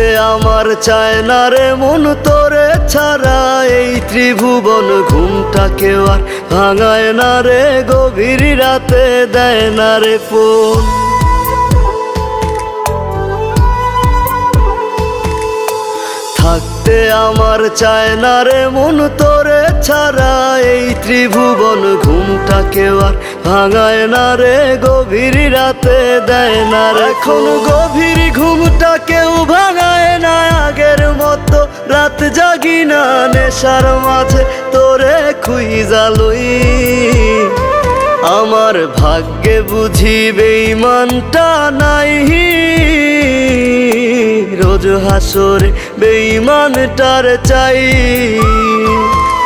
থাকতে আমার চায় না রে মন তোরে ছাড়া। এই ত্রিভুবন ঘুমটাকেও আর ভাঙায় না রে, গভীর রাতে দেয় না রে ফোন। থাকতে আমার চায় না রে মন তোরে ছাড়া। এই ত্রিভুবন ঘুমটাকেও আর ভাঙায় না রে গভীর রাতে দেয় না রে এখন গভীর ঘুমটা কেউ ভাঙায় না আগের মতো রাত জাগি না নেশার মাঝে তোরে খুই জালুই আমার ভাগ্যে বুঝি বেইমানটা নাই রোজ হাসরে বেইমানটার চাই।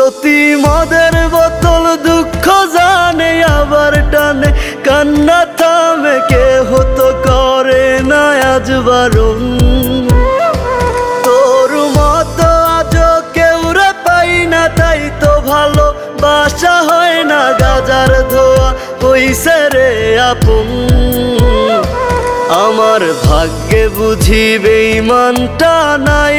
প্রতি মদের বোতল দুঃখ জানে, আবার টানে। কান্না থামে কে হতো করে না আজ বারণ। তোর মতো আজ কেউ রে পাই না, তাই তো ভালো বাসা হয় না, গাজার ধোয়া হইছে রে আপন। আমার ভাগ্যে বুঝি বেইমানটা নাই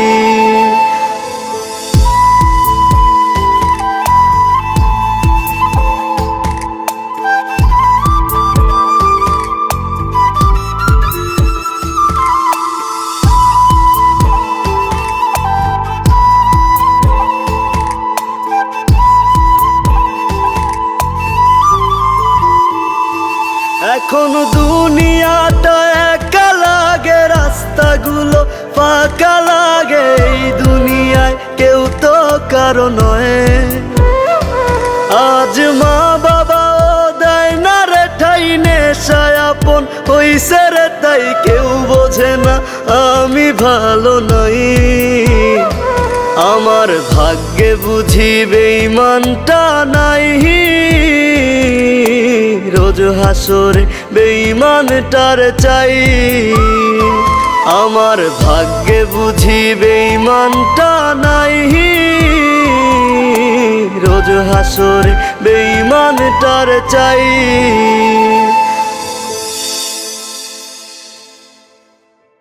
এখন দুনিয়াটা একা লাগে, রাস্তাগুলো ফাঁকা লাগে। এই দুনিয়ায় কেউ তো কারও নয়। আজ মা বাবাও দেয় না রে ঠাই, নেশায় আপন হইছে রে তাই কেউ বোঝে না, আমি ভালো নই। আমার ভাগ্যে বুঝি বেইমানটা নাই রোজ হাসরে বেইমানটার চাই। আমার ভাগ্যে বুঝি বেঈমানটা নাই রোজ হাসরে বেইমানটার চাই।